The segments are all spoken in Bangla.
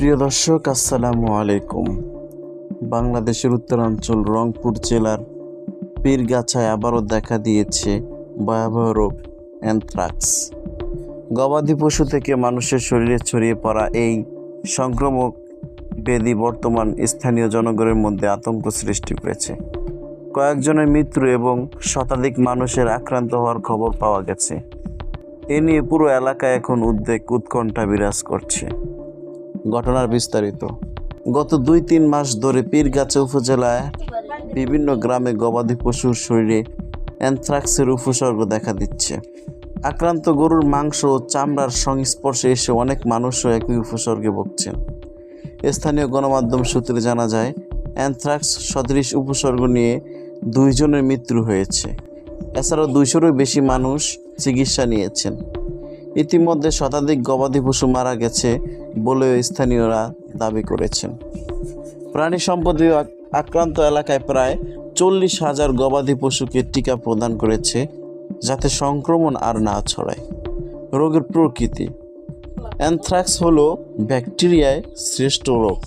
প্রিয় দর্শক, আসসালামু আলাইকুম। বাংলাদেশের উত্তরাঞ্চল, রংপুর জেলার পীরগাছায় আবারও দেখা দিয়েছে ভয়াবহ রোগ, অ্যান্থ্রাক্স। গবাদি পশু থেকে মানুষের শরীরে ছড়িয়ে পড়া এই সংক্রমক ব্যাধি বর্তমান স্থানীয় জনগণের মধ্যে আতঙ্ক সৃষ্টি করেছে। কয়েকজনের মৃত্যু এবং শতাধিক মানুষের আক্রান্ত হওয়ার খবর পাওয়া গেছে। এ নিয়ে পুরো এলাকায় এখন উদ্বেগ উৎকণ্ঠা বিরাজ করছে। ঘটনার বিস্তারিত। গত দুই তিন মাস ধরে পীরগাছা উপজেলায় বিভিন্ন গ্রামে গবাদি পশুর শরীরে অ্যানথ্রাক্সের উপসর্গ দেখা দিচ্ছে। আক্রান্ত গরুর মাংস ও চামড়ার সংস্পর্শে এসে অনেক মানুষও একই উপসর্গে ভুগছেন। স্থানীয় গণমাধ্যম সূত্রে জানা যায়, অ্যানথ্রাক্স সদৃশ উপসর্গ নিয়ে দুইজনের মৃত্যু হয়েছে। এছাড়াও দুইশোরও বেশি মানুষ চিকিৎসা নিয়েছেন। ইতিমধ্যে শতাধিক গবাদি পশু মারা গেছে বলেও স্থানীয়রা দাবি করেছেন। প্রাণী সম্পদ বিভাগ আক্রান্ত এলাকায় প্রায় চল্লিশ হাজার গবাদি পশুকে টিকা প্রদান করেছে যাতে সংক্রমণ আর না ছড়ায়। রোগের প্রকৃতি। অ্যানথ্রাক্স হলো ব্যাকটেরিয়ায় শ্রেষ্ঠ রোগ।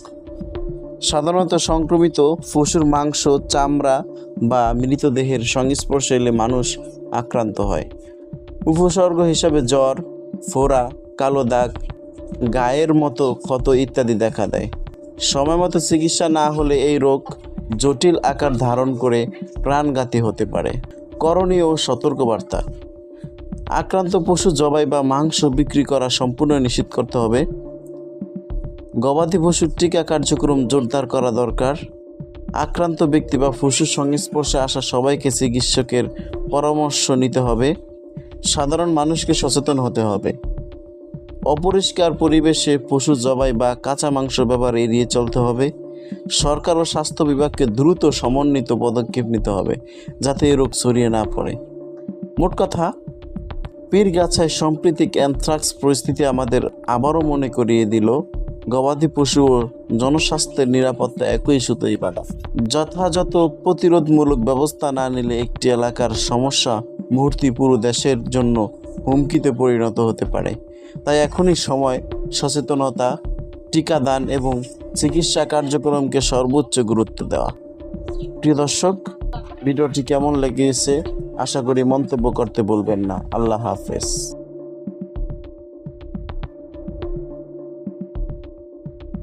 সাধারণত সংক্রমিত পশুর মাংস, চামড়া বা মৃতদেহের সংস্পর্শে এলে মানুষ আক্রান্ত হয়। উপসর্গ হিসাবে জ্বর ফোড়া, কালো দাগ, গায়ের মতো ক্ষত ইত্যাদি দেখা দেয়। সময় মতো চিকিৎসা না হলে এই রোগ জটিল আকার ধারণ করে প্রাণঘাতী হতে পারে। করণীয় সতর্কবার্তা। আক্রান্ত পশু জবাই বা মাংস বিক্রি করা সম্পূর্ণ নিষিদ্ধ করতে হবে। গবাদি পশুর টিকা কার্যক্রম জোরদার করা দরকার। আক্রান্ত ব্যক্তি বা পশুর সংস্পর্শে আসা সবাইকে চিকিৎসকের পরামর্শ নিতে হবে। সাধারণ মানুষকে সচেতন হতে হবে। অপরিষ্কার পরিবেশে পশু জবাই বা কাঁচা মাংস ব্যবহার এড়িয়ে চলতে হবে। সরকার ও স্বাস্থ্য বিভাগকে দ্রুত সমন্বিত পদক্ষেপ নিতে হবে, যাতে এই রোগ ছড়িয়ে না পড়ে। মোট কথা, পীরগাছায় সাম্প্রতিক অ্যানথ্রাক্স পরিস্থিতি আমাদের আবারও মনে করিয়ে দিল। গবাদি পশু ও জনস্বাস্থ্যের নিরাপত্তা একই সুতোই বাঁধা। যথাযথ প্রতিরোধমূলক ব্যবস্থা না নিলে একটি এলাকার সমস্যা মুহূর্তে পুরো দেশের জন্য হুমকিতে পরিণত হতে পারে। তাই এখনই সময়, সচেতনতা, টিকাদান এবং চিকিৎসা কার্যক্রমকে সর্বোচ্চ গুরুত্ব দেওয়া। প্রিয় দর্শক, ভিডিওটি কেমন লেগেছে আশা করি মন্তব্য করতে বলবেন না। আল্লাহ হাফেজ।